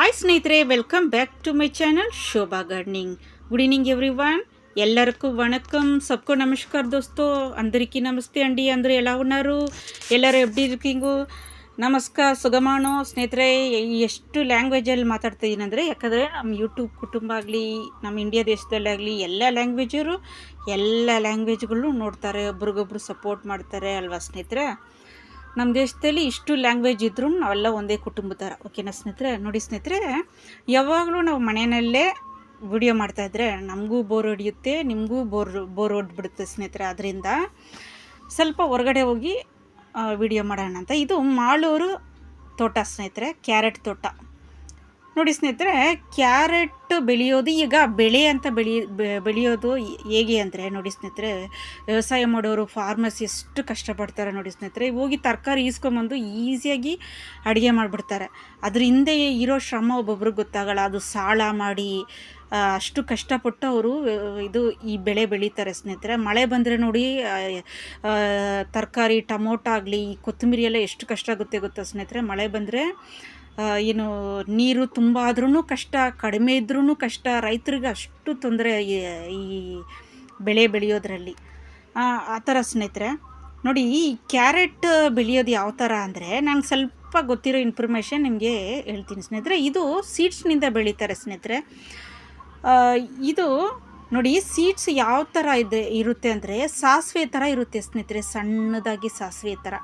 Hi ಸ್ನೇಹಿತರೆ welcome back to my channel Shobha gardening good evening everyone ఎల్లరకు vanakkam సబ్కో namaskar దోస్తో అందరికీ నమస్తే అండి అందరూ ఎలా ఉన్నారు ಎಲ್ಲರೂ ಎಬ್ಡಿ ಇರ್ಕಿಂಗು ನಮಸ್ಕಾರ ಸುಗಮಾನೋ ಸ್ನೇಹಿತರೆ ಎಷ್ಟು ಲ್ಯಾಂಗ್ವೇಜಲ್ಲಿ ಮಾತಾಡ್ತಿದ್ದೀನಿ ಅಂದರೆ ಯಾಕಂದರೆ ನಮ್ಮ ಯೂಟ್ಯೂಬ್ ಕುಟುಂಬ ಆಗಲಿ ನಮ್ಮ ಇಂಡಿಯಾ ದೇಶದಲ್ಲಾಗಲಿ ಎಲ್ಲ ಲ್ಯಾಂಗ್ವೇಜರು ಎಲ್ಲ ಲ್ಯಾಂಗ್ವೇಜ್ಗಳು ನೋಡ್ತಾರೆ ಒಬ್ರಿಗೊಬ್ರು ಸಪೋರ್ಟ್ ಮಾಡ್ತಾರೆ ಅಲ್ವಾ ಸ್ನೇಹಿತರೆ ನಮ್ಮ ದೇಶದಲ್ಲಿ ಇಷ್ಟು ಲ್ಯಾಂಗ್ವೇಜ್ ಇದ್ರೂ ನಾವೆಲ್ಲ ಒಂದೇ ಕುಟುಂಬ ಥರ ಓಕೆನಾ ಸ್ನೇಹಿತರೆ, ನೋಡಿ ಸ್ನೇಹಿತರೆ, ಯಾವಾಗಲೂ ನಾವು ಮನೆಯಲ್ಲೇ ವಿಡಿಯೋ ಮಾಡ್ತಾಯಿದ್ರೆ ನಮಗೂ ಬೋರ್ ಹೊಡಿಯುತ್ತೆ, ನಿಮಗೂ ಬೋರ್ ಬೋರ್ ಹೊಡ್ಬಿಡುತ್ತೆ ಸ್ನೇಹಿತರೆ. ಅದರಿಂದ ಸ್ವಲ್ಪ ಹೊರಗಡೆ ಹೋಗಿ ವಿಡಿಯೋ ಮಾಡೋಣ ಅಂತ. ಇದು ಮಾಳೂರು ತೋಟ ಸ್ನೇಹಿತರೆ, ಕ್ಯಾರೆಟ್ ತೋಟ. ನೋಡಿ ಸ್ನೇಹಿತರೆ, ಕ್ಯಾರೆಟ್ ಬೆಳೆಯೋದು ಈಗ ಬೆಳೆ ಅಂತ ಬೆಳಿ ಬೆಳೆಯೋದು ಹೇಗೆ ಅಂದರೆ ನೋಡಿ ಸ್ನೇಹಿತರೆ, ವ್ಯವಸಾಯ ಮಾಡೋರು ಫಾರ್ಮರ್ಸ್ ಎಷ್ಟು ಕಷ್ಟಪಡ್ತಾರೆ ನೋಡಿ ಸ್ನೇಹಿತರೆ. ಹೋಗಿ ತರಕಾರಿ ಈಸ್ಕೊಂಬಂದು ಈಸಿಯಾಗಿ ಅಡುಗೆ ಮಾಡಿಬಿಡ್ತಾರೆ. ಅದ್ರ ಹಿಂದೆ ಇರೋ ಶ್ರಮ ಒಬ್ಬೊಬ್ರಿಗೆ ಗೊತ್ತಾಗಲ್ಲ. ಅದು ಸಾಳ ಮಾಡಿ ಅಷ್ಟು ಕಷ್ಟಪಟ್ಟು ಅವರು ಇದು ಈ ಬೆಳೆ ಬೆಳೀತಾರೆ ಸ್ನೇಹಿತರೆ. ಮಳೆ ಬಂದರೆ ನೋಡಿ ತರಕಾರಿ, ಟೊಮೊಟೊ ಆಗಲಿ ಕೊತ್ತಂಬರಿ ಎಲ್ಲ ಎಷ್ಟು ಕಷ್ಟ ಆಗುತ್ತೆ ಗೊತ್ತಾ ಸ್ನೇಹಿತರೆ? ಮಳೆ ಬಂದರೆ ಏನು, ನೀರು ತುಂಬ ಆದ್ರೂ ಕಷ್ಟ, ಕಡಿಮೆ ಇದ್ರೂ ಕಷ್ಟ. ರೈತರಿಗೆ ಅಷ್ಟು ತೊಂದರೆ ಈ ಬೆಳೆ ಬೆಳೆಯೋದ್ರಲ್ಲಿ. ಆ ಥರ ಸ್ನೇಹಿತರೆ, ನೋಡಿ ಈ ಕ್ಯಾರೆಟ್ ಬೆಳೆಯೋದು ಯಾವ ಥರ ಅಂದರೆ ನಂಗೆ ಸ್ವಲ್ಪ ಗೊತ್ತಿರೋ ಇನ್ಫಾರ್ಮೇಷನ್ ನಿಮಗೆ ಹೇಳ್ತೀನಿ ಸ್ನೇಹಿತರೆ. ಇದು ಸೀಡ್ಸ್ನಿಂದ ಬೆಳೀತಾರೆ ಸ್ನೇಹಿತರೆ. ಇದು ನೋಡಿ ಸೀಡ್ಸ್ ಯಾವ ಥರ ಇದೆ, ಇರುತ್ತೆ ಅಂದರೆ ಸಾಸಿವೆ ಥರ ಇರುತ್ತೆ ಸ್ನೇಹಿತರೆ, ಸಣ್ಣದಾಗಿ ಸಾಸಿವೆ ಥರ.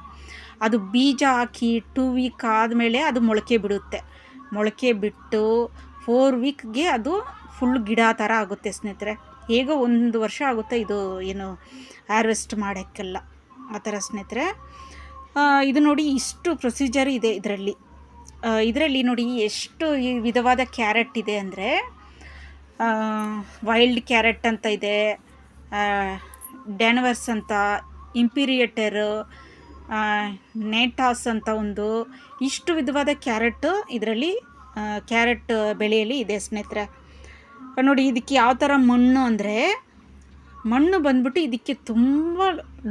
ಅದು ಬೀಜ ಹಾಕಿ ಟೂ ವೀಕ್ ಆದಮೇಲೆ ಅದು ಮೊಳಕೆ ಬಿಡುತ್ತೆ. ಮೊಳಕೆ ಬಿಟ್ಟು ಫೋರ್ ವೀಕ್ಗೆ ಅದು ಫುಲ್ ಗಿಡ ಥರ ಆಗುತ್ತೆ ಸ್ನೇಹಿತರೆ. ಹೇಗೋ ಒಂದು ವರ್ಷ ಆಗುತ್ತೆ ಇದು ಏನು ಹಾರ್ವೆಸ್ಟ್ ಮಾಡೋಕ್ಕೆಲ್ಲ. ಆ ಥರ ಸ್ನೇಹಿತರೆ. ಇದು ನೋಡಿ ಇಷ್ಟು ಪ್ರೊಸೀಜರ್ ಇದೆ ಇದರಲ್ಲಿ. ಇದರಲ್ಲಿ ನೋಡಿ ಎಷ್ಟು ವಿಧವಾದ ಕ್ಯಾರೆಟ್ ಇದೆ ಅಂದರೆ ವೈಲ್ಡ್ ಕ್ಯಾರೆಟ್ ಅಂತ ಇದೆ ಡ್ಯಾನ್ವರ್ಸ್ ಅಂತ ಇಂಪೀರಿಯೇಟರು ನೇಟಾಸ್ ಅಂತ ಒಂದು ಇಷ್ಟು ವಿಧವಾದ ಕ್ಯಾರೆಟ್ ಇದರಲ್ಲಿ ಕ್ಯಾರೆಟ್ ಬೆಳೆಯಲ್ಲಿ ಇದೆ ಸ್ನೇಹಿತರೆ. ನೋಡಿ, ಇದಕ್ಕೆ ಯಾವ ಥರ ಮಣ್ಣು ಅಂದರೆ, ಮಣ್ಣು ಬಂದ್ಬಿಟ್ಟು ಇದಕ್ಕೆ ತುಂಬ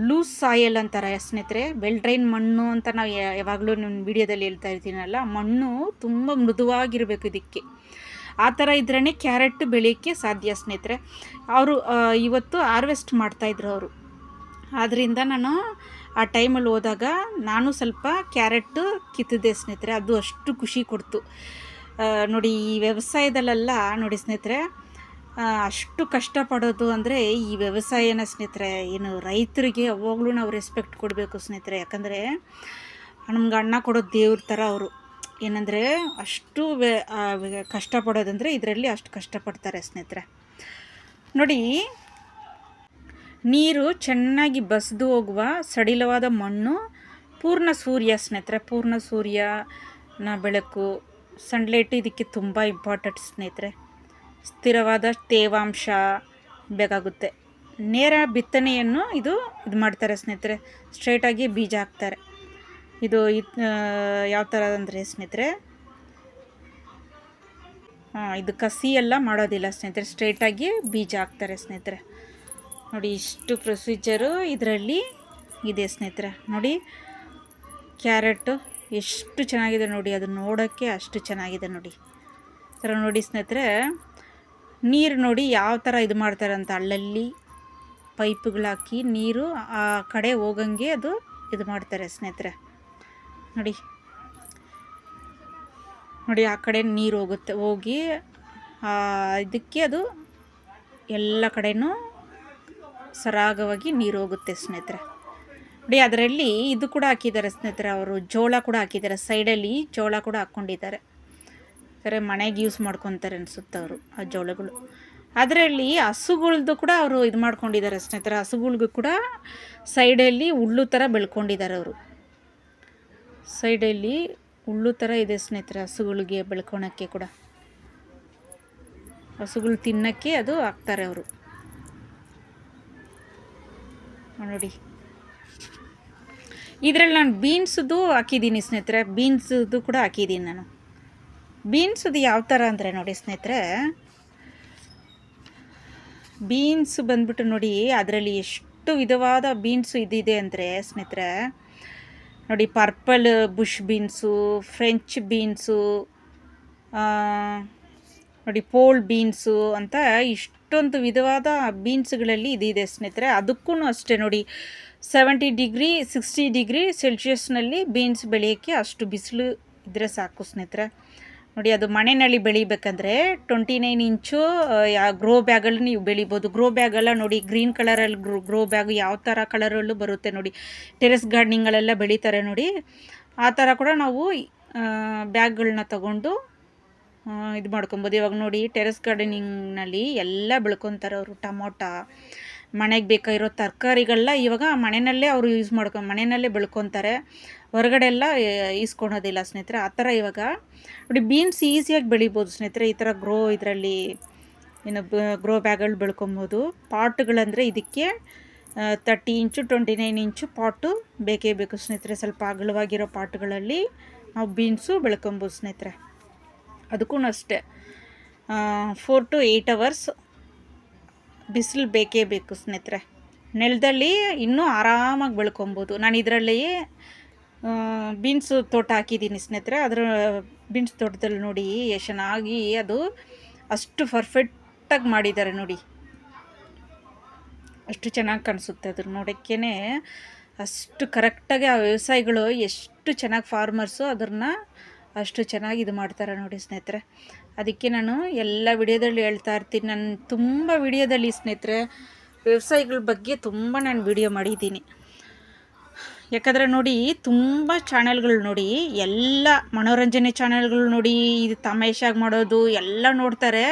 ಲೂಸ್ ಸಾಯಲ್ ಅಂತಾರೆ ಸ್ನೇಹಿತರೆ. ವೆಲ್ ಡ್ರೈನ್ ಮಣ್ಣು ಅಂತ ನಾವು ಯಾವಾಗಲೂ ನಿಮ್ಮ ವಿಡಿಯೋದಲ್ಲಿ ಹೇಳ್ತಾ ಇರ್ತೀನಲ್ಲ, ಮಣ್ಣು ತುಂಬ ಮೃದುವಾಗಿರಬೇಕು ಇದಕ್ಕೆ. ಆ ಥರ ಇದ್ರೇ ಕ್ಯಾರೆಟ್ ಬೆಳೆಯೋಕ್ಕೆ ಸಾಧ್ಯ ಸ್ನೇಹಿತರೆ. ಅವರು ಇವತ್ತು ಹಾರ್ವೆಸ್ಟ್ ಮಾಡ್ತಾಯಿದ್ರು ಅವರು. ಆದ್ದರಿಂದ ನಾನು ಆ ಟೈಮಲ್ಲಿ ಹೋದಾಗ ನಾನು ಸ್ವಲ್ಪ ಕ್ಯಾರೆಟ್ ಕಿತ್ತಿದೆ ಸ್ನೇಹಿತರೆ, ಅದು ಅಷ್ಟು ಖುಷಿ ಕೊಡ್ತು. ನೋಡಿ ಈ ವ್ಯವಸಾಯದಲ್ಲೆಲ್ಲ ನೋಡಿ ಸ್ನೇಹಿತರೆ ಅಷ್ಟು ಕಷ್ಟಪಡೋದು ಅಂದರೆ ಈ ವ್ಯವಸಾಯನ ಸ್ನೇಹಿತರೆ, ಏನು ರೈತರಿಗೆ ಯಾವಾಗಲೂ ನಾವು ರೆಸ್ಪೆಕ್ಟ್ ಕೊಡಬೇಕು ಸ್ನೇಹಿತರೆ. ಯಾಕಂದರೆ ನಮ್ಗೆ ಅಣ್ಣ ಕೊಡೋದು ದೇವ್ರ ಥರ ಅವರು. ಏನಂದರೆ ಅಷ್ಟು ಕಷ್ಟಪಡೋದಂದರೆ ಇದರಲ್ಲಿ ಅಷ್ಟು ಕಷ್ಟಪಡ್ತಾರೆ ಸ್ನೇಹಿತರೆ. ನೋಡಿ ನೀರು ಚೆನ್ನಾಗಿ ಬಸಿದು ಹೋಗುವ ಸಡಿಲವಾದ ಮಣ್ಣು ಪೂರ್ಣ ಸೂರ್ಯ ಸ್ನೇಹಿತರೆ, ಪೂರ್ಣ ಸೂರ್ಯನ ಬೆಳಕು. ಸನ್ಲೈಟ್ ಇದಕ್ಕೆ ತುಂಬ ಇಂಪಾರ್ಟೆಂಟ್ ಸ್ನೇಹಿತರೆ. ಸ್ಥಿರವಾದ ತೇವಾಂಶ ಬೇಕಾಗುತ್ತೆ. ನೇರ ಬಿತ್ತನೆಯನ್ನು ಇದು ಇದು ಮಾಡ್ತಾರೆ ಸ್ನೇಹಿತರೆ. ಸ್ಟ್ರೈಟಾಗಿ ಬೀಜ ಹಾಕ್ತಾರೆ. ಇದು ಯಾವ ಥರ ಅಂದರೆ ಸ್ನೇಹಿತರೆ? ಹಾಂ ಇದು ಕಸಿ ಎಲ್ಲ ಮಾಡೋದಿಲ್ಲ ಸ್ನೇಹಿತರೆ. ಸ್ಟ್ರೈಟಾಗಿ ಬೀಜ ಹಾಕ್ತಾರೆ ಸ್ನೇಹಿತರೆ. ನೋಡಿ ಇಷ್ಟು ಪ್ರೊಸೀಜರು ಇದರಲ್ಲಿ. ಇದೆ ಸ್ನೇಹಿತರೆ, ನೋಡಿ. ಕ್ಯಾರೆಟು ಎಷ್ಟು ಚೆನ್ನಾಗಿದೆ ನೋಡಿ, ಅದು ನೋಡೋಕ್ಕೆ ಅಷ್ಟು ಚೆನ್ನಾಗಿದೆ ನೋಡಿ. ಥರ ನೋಡಿ ಸ್ನೇಹಿತರೆ, ನೀರು ನೋಡಿ ಯಾವ ಥರ ಇದು ಮಾಡ್ತಾರಂತ ಅಲ್ಲಲ್ಲಿ ಪೈಪ್ಗಳಾಕಿ ನೀರು ಆ ಕಡೆ ಹೋಗಂಗೆ ಅದು ಇದು ಮಾಡ್ತಾರೆ ಸ್ನೇಹಿತರೆ. ನೋಡಿ. ನೋಡಿ, ಆ ಕಡೆ ನೀರು ಹೋಗುತ್ತೆ, ಹೋಗಿ ಇದಕ್ಕೆ ಅದು ಎಲ್ಲ ಕಡೆಯೂ ಸರಾಗವಾಗಿ ನೀರು ಹೋಗುತ್ತೆ ಸ್ನೇಹಿತರೆ. ನೋಡಿ, ಅದರಲ್ಲಿ ಇದು ಕೂಡ ಹಾಕಿದ್ದಾರೆ ಸ್ನೇಹಿತರೆ ಅವರು. ಜೋಳ ಕೂಡ ಹಾಕಿದ್ದಾರೆ. ಸೈಡಲ್ಲಿ ಜೋಳ ಕೂಡ ಹಾಕ್ಕೊಂಡಿದ್ದಾರೆ. ಸರಿ, ಮನೆಗೆ ಯೂಸ್ ಮಾಡ್ಕೊತಾರೆ ಅನಿಸುತ್ತೆ ಅವರು ಆ ಜೋಳಗಳು. ಅದರಲ್ಲಿ ಹಸುಗಳ್ದು ಕೂಡ ಅವರು ಇದು ಮಾಡ್ಕೊಂಡಿದ್ದಾರೆ ಸ್ನೇಹಿತರೆ. ಹಸುಗಳ್ಗೂ ಕೂಡ ಸೈಡಲ್ಲಿ ಹುಲ್ಲು ಥರ ಬೆಳ್ಕೊಂಡಿದ್ದಾರೆ ಅವರು. ಸೈಡಲ್ಲಿ ಹುಲ್ಲು ಥರ ಇದೆ ಸ್ನೇಹಿತರೆ ಹಸುಗಳಿಗೆ ಬೆಳ್ಕೊಳಕ್ಕೆ ಕೂಡ. ಹಸುಗಳು ತಿನ್ನೋಕ್ಕೆ ಅದು ಹಾಕ್ತಾರೆ ಅವರು. ನೋಡಿ ಇದರಲ್ಲಿ ನಾನು ಬೀನ್ಸದ್ದು ಹಾಕಿದ್ದೀನಿ ಸ್ನೇಹಿತರೆ. ಬೀನ್ಸ್ದು ಕೂಡ ಹಾಕಿದ್ದೀನಿ ನಾನು. ಬೀನ್ಸದು ಯಾವ ಥರ ಅಂದರೆ ನೋಡಿ ಸ್ನೇಹಿತರೆ. ಬೀನ್ಸ್ ಬಂದ್ಬಿಟ್ಟು ನೋಡಿ ಅದರಲ್ಲಿ ಎಷ್ಟು ವಿಧವಾದ ಬೀನ್ಸು ಇದಿದೆ ಅಂದರೆ ಸ್ನೇಹಿತರೆ. ನೋಡಿ purple bush beans, French beans ನೋಡಿ ಪೋಲ್ ಬೀನ್ಸು ಅಂತ ಇಷ್ಟೊಂದು ವಿಧವಾದ ಬೀನ್ಸ್ಗಳಲ್ಲಿ ಇದಿದೆ ಸ್ನೇಹಿತರೆ. ಅದಕ್ಕೂ ಅಷ್ಟೇ ನೋಡಿ ಸೆವೆಂಟಿ ಡಿಗ್ರಿ ಸಿಕ್ಸ್ಟಿ ಡಿಗ್ರಿ ಸೆಲ್ಸಿಯಸ್ನಲ್ಲಿ ಬೀನ್ಸ್ ಬೆಳೆಯೋಕ್ಕೆ ಅಷ್ಟು ಬಿಸಿಲು ಇದ್ದರೆ ಸಾಕು ಸ್ನೇಹಿತರೆ. ನೋಡಿ, ಅದು ಮನೆಯಲ್ಲಿ ಬೆಳಿಬೇಕಂದ್ರೆ ಟ್ವೆಂಟಿ ನೈನ್ ಇಂಚು ಯಾ ಗ್ರೋ ಬ್ಯಾಗಲ್ಲಿ ನೀವು ಬೆಳಿಬೋದು. ಗ್ರೋ ಬ್ಯಾಗೆಲ್ಲ ನೋಡಿ ಗ್ರೀನ್ ಕಲರಲ್ಲಿ ಗ್ರೋ ಗ್ರೋ ಬ್ಯಾಗ್ ಯಾವ ಥರ ಕಲರಲ್ಲೂ ಬರುತ್ತೆ ನೋಡಿ. ಟೆರೆಸ್ ಗಾರ್ಡನಿಂಗಳೆಲ್ಲ ಬೆಳೀತಾರೆ ನೋಡಿ. ಆ ಥರ ಕೂಡ ನಾವು ಬ್ಯಾಗ್ಗಳನ್ನ ತಗೊಂಡು ಇದು ಮಾಡ್ಕೊಬೋದು. ಇವಾಗ ನೋಡಿ ಟೆರೆಸ್ ಗಾರ್ಡನಿಂಗ್ನಲ್ಲಿ ಎಲ್ಲ ಬೆಳ್ಕೊತಾರೆ ಅವರು. ಟಮೋಟ, ಮನೆಗೆ ಬೇಕಾಗಿರೋ ತರಕಾರಿಗಳನ್ನ ಇವಾಗ ಮನೆಯಲ್ಲೇ ಅವರು ಯೂಸ್ ಮಾಡ್ಕೊ, ಮನೆಯಲ್ಲೇ ಬೆಳ್ಕೊತಾರೆ. ಹೊರಗಡೆ ಎಲ್ಲ ಈಸ್ಕೊಳೋದಿಲ್ಲ ಸ್ನೇಹಿತರೆ. ಆ ಥರ ಇವಾಗ ನೋಡಿ ಬೀನ್ಸ್ ಈಸಿಯಾಗಿ ಬೆಳಿಬೋದು ಸ್ನೇಹಿತರೆ. ಈ ಥರ ಗ್ರೋ ಇದರಲ್ಲಿ ಏನು ಗ್ರೋ ಬ್ಯಾಗ್ಗಳು ಬೆಳ್ಕೊಬೋದು. ಪಾಟ್ಗಳಂದರೆ ಇದಕ್ಕೆ thirty inch twenty nine inch pot ಬೇಕೇ ಬೇಕು ಸ್ನೇಹಿತರೆ. ಸ್ವಲ್ಪ ಅಗಲವಾಗಿರೋ ಪಾಟ್ಗಳಲ್ಲಿ ನಾವು ಬೀನ್ಸು ಬೆಳ್ಕೊಬೋದು ಸ್ನೇಹಿತರೆ. ಅದಕ್ಕೂ ಅಷ್ಟೇ. ಫೋರ್ ಟು ಏಯ್ಟ್ ಅವರ್ಸ್ ಬಿಸಿಲು ಬೇಕೇ ಬೇಕು ಸ್ನೇಹಿತರೆ. ನೆಲದಲ್ಲಿ ಇನ್ನೂ ಆರಾಮಾಗಿ ಬೆಳ್ಕೊಬೋದು. ನಾನು ಇದರಲ್ಲಿ ಬೀನ್ಸ್ ತೋಟ ಹಾಕಿದ್ದೀನಿ ಸ್ನೇಹಿತರೆ. ಅದರ ಬೀನ್ಸ್ ತೋಟದಲ್ಲಿ ನೋಡಿ ಎಷ್ಟು ಚೆನ್ನಾಗಿ ಅದು ಅಷ್ಟು ಪರ್ಫೆಕ್ಟಾಗಿ ಮಾಡಿದ್ದಾರೆ ನೋಡಿ. ಅಷ್ಟು ಚೆನ್ನಾಗಿ ಕಾಣಿಸುತ್ತೆ ಅದ್ರ ನೋಡೋಕ್ಕೇ ಅಷ್ಟು ಕರೆಕ್ಟಾಗಿ ಆ ವ್ಯವಸಾಯಿಗಳು ಎಷ್ಟು ಚೆನ್ನಾಗಿ ಫಾರ್ಮರ್ಸು ಅದನ್ನು ಅಷ್ಟು ಚೆನ್ನಾಗಿ ಇದು ಮಾಡ್ತಾರೆ ನೋಡಿ ಸ್ನೇಹಿತರೆ. ಅದಕ್ಕೆ ನಾನು ಎಲ್ಲ ವಿಡಿಯೋದಲ್ಲಿ ಹೇಳ್ತಾ ಇರ್ತೀನಿ. ನಾನು ತುಂಬ ವಿಡಿಯೋದಲ್ಲಿ ಸ್ನೇಹಿತರೆ, ವ್ಯವಸಾಯಗಳ ಬಗ್ಗೆ ತುಂಬ ನಾನು ವಿಡಿಯೋ ಮಾಡಿದ್ದೀನಿ. ಯಾಕಂದರೆ ನೋಡಿ ತುಂಬ ಚಾನೆಲ್ಗಳು ನೋಡಿ, ಎಲ್ಲ ಮನೋರಂಜನೆ ಚಾನೆಲ್ಗಳು ನೋಡಿ, ಇದು ತಮೇಶಾಗಿ ಮಾಡೋದು ಎಲ್ಲ ನೋಡ್ತಾರೆ.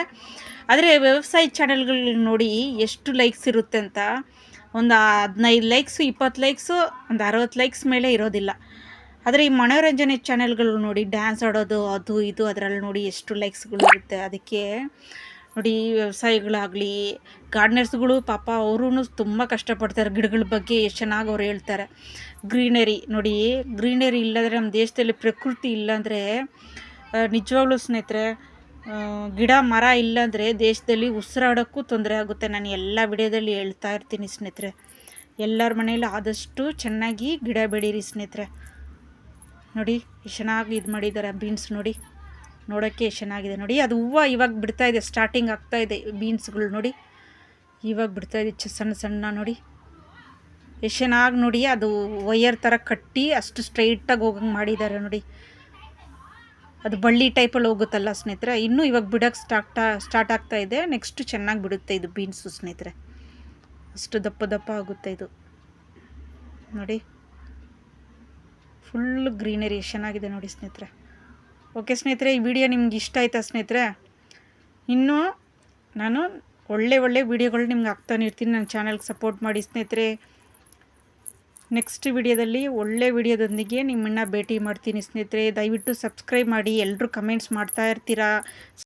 ಆದರೆ ವ್ಯವಸಾಯ ಚಾನೆಲ್ಗಳು ನೋಡಿ ಎಷ್ಟು ಲೈಕ್ಸ್ ಇರುತ್ತೆ ಅಂತ, ಒಂದು ಹದಿನೈದು ಲೈಕ್ಸು, ಇಪ್ಪತ್ತು ಲೈಕ್ಸು, ಒಂದು ಅರವತ್ತು ಲೈಕ್ಸ್ ಮೇಲೆ ಇರೋದಿಲ್ಲ. ಆದರೆ ಈ ಮನೋರಂಜನೆ ಚಾನೆಲ್ಗಳು ನೋಡಿ ಡ್ಯಾನ್ಸ್ ಆಡೋದು, ಅದು ಇದು ಅದರಲ್ಲಿ ನೋಡಿ ಎಷ್ಟು ಲೈಕ್ಸ್ಗಳು ಇರುತ್ತೆ ಅದಕ್ಕೆ ನೋಡಿ ವ್ಯವಸಾಯಿಗಳಾಗಲಿ ಗಾರ್ಡ್ನರ್ಸ್ಗಳು ಪಾಪ ಅವರು ತುಂಬ ಕಷ್ಟಪಡ್ತಾರೆ ಗಿಡಗಳ ಬಗ್ಗೆ, ಎಷ್ಟು ಚೆನ್ನಾಗಿ ಅವ್ರು ಹೇಳ್ತಾರೆ. ಗ್ರೀನರಿ ನೋಡಿ ಗ್ರೀನರಿ ಇಲ್ಲದ್ರೆ ನಮ್ಮ ದೇಶದಲ್ಲಿ ಪ್ರಕೃತಿ ಇಲ್ಲಾಂದರೆ ನಿಜವಾಗ್ಲೂ ಸ್ನೇಹಿತರೆ ಗಿಡ, ಮರ ಇಲ್ಲಾಂದರೆ ದೇಶದಲ್ಲಿ ಉಸಿರಾಡೋಕ್ಕೂ ತೊಂದರೆ ಆಗುತ್ತೆ. ನಾನು ಎಲ್ಲ ವಿಡಿಯೋದಲ್ಲಿ ಹೇಳ್ತಾ ಇರ್ತೀನಿ ಸ್ನೇಹಿತರೆ. ಎಲ್ಲರ ಮನೆಯಲ್ಲೂ ಆದಷ್ಟು ಚೆನ್ನಾಗಿ ಗಿಡ ಬೆಳೀರಿ ಸ್ನೇಹಿತರೆ. ನೋಡಿ ಎಷ್ಟು ಚೆನ್ನಾಗಿ ಇದು ಮಾಡಿದ್ದಾರೆ ಬೀನ್ಸ್ ನೋಡಿ. ನೋಡೋಕ್ಕೆ ಎಷ್ಟು ಚೆನ್ನಾಗಿದೆ ನೋಡಿ. ಅದು ಹೂವು ಇವಾಗ ಬಿಡ್ತಾ ಇದೆ ಸ್ಟಾರ್ಟಿಂಗ್ ಆಗ್ತಾ ಇದೆ ಬೀನ್ಸ್ಗಳು ನೋಡಿ. ಇವಾಗ ಬಿಡ್ತಾ ಇದೆ ಸಣ್ಣ ಸಣ್ಣ ನೋಡಿ. ಎಷ್ಟು ಚೆನ್ನಾಗಿ ನೋಡಿ, ಅದು ವಯರ್ ಥರ ಕಟ್ಟಿ ಅಷ್ಟು ಸ್ಟ್ರೈಟಾಗಿ ಹೋಗಂಗೆ ಮಾಡಿದ್ದಾರೆ ನೋಡಿ. ಅದು ಬಳ್ಳಿ ಟೈಪಲ್ಲಿ ಹೋಗುತ್ತಲ್ಲ ಸ್ನೇಹಿತರೆ, ಇನ್ನೂ ಇವಾಗ ಬಿಡೋಕ್ಕೆ ಸ್ಟಾರ್ಟ್ ಸ್ಟಾರ್ಟ್ ಆಗ್ತಾ ಇದೆ. ನೆಕ್ಸ್ಟ್ ಚೆನ್ನಾಗಿ ಬಿಡುತ್ತೆ ಇದು ಬೀನ್ಸು ಸ್ನೇಹಿತರೆ. ಅಷ್ಟು ದಪ್ಪ ದಪ್ಪ ಆಗುತ್ತೆ ಇದು. ನೋಡಿ. ಫುಲ್ ಗ್ರೀನರಿ ಎಷ್ಟು ಚೆನ್ನಾಗಿದೆ ನೋಡಿ ಸ್ನೇಹಿತರೆ. ಓಕೆ ಸ್ನೇಹಿತರೆ, ಈ ವಿಡಿಯೋ ನಿಮ್ಗೆ ಇಷ್ಟ ಆಯ್ತಾ ಸ್ನೇಹಿತರೆ? ಇನ್ನೂ ನಾನು ಒಳ್ಳೆ ಒಳ್ಳೆ ವಿಡಿಯೋಗಳು ನಿಮ್ಗೆ ಆಗ್ತಾನೆ ಇರ್ತೀನಿ. ನನ್ನ ಚಾನಲ್ಗೆ ಸಪೋರ್ಟ್ ಮಾಡಿ ಸ್ನೇಹಿತರೆ. ನೆಕ್ಸ್ಟ್ ವಿಡಿಯೋದಲ್ಲಿ ಒಳ್ಳೆ ವಿಡಿಯೋದೊಂದಿಗೆ ನಿಮ್ಮನ್ನು ಭೇಟಿ ಮಾಡ್ತೀನಿ ಸ್ನೇಹಿತರೆ. ದಯವಿಟ್ಟು ಸಬ್ಸ್ಕ್ರೈಬ್ ಮಾಡಿ. ಎಲ್ಲರೂ ಕಮೆಂಟ್ಸ್ ಮಾಡ್ತಾ ಇರ್ತೀರಾ?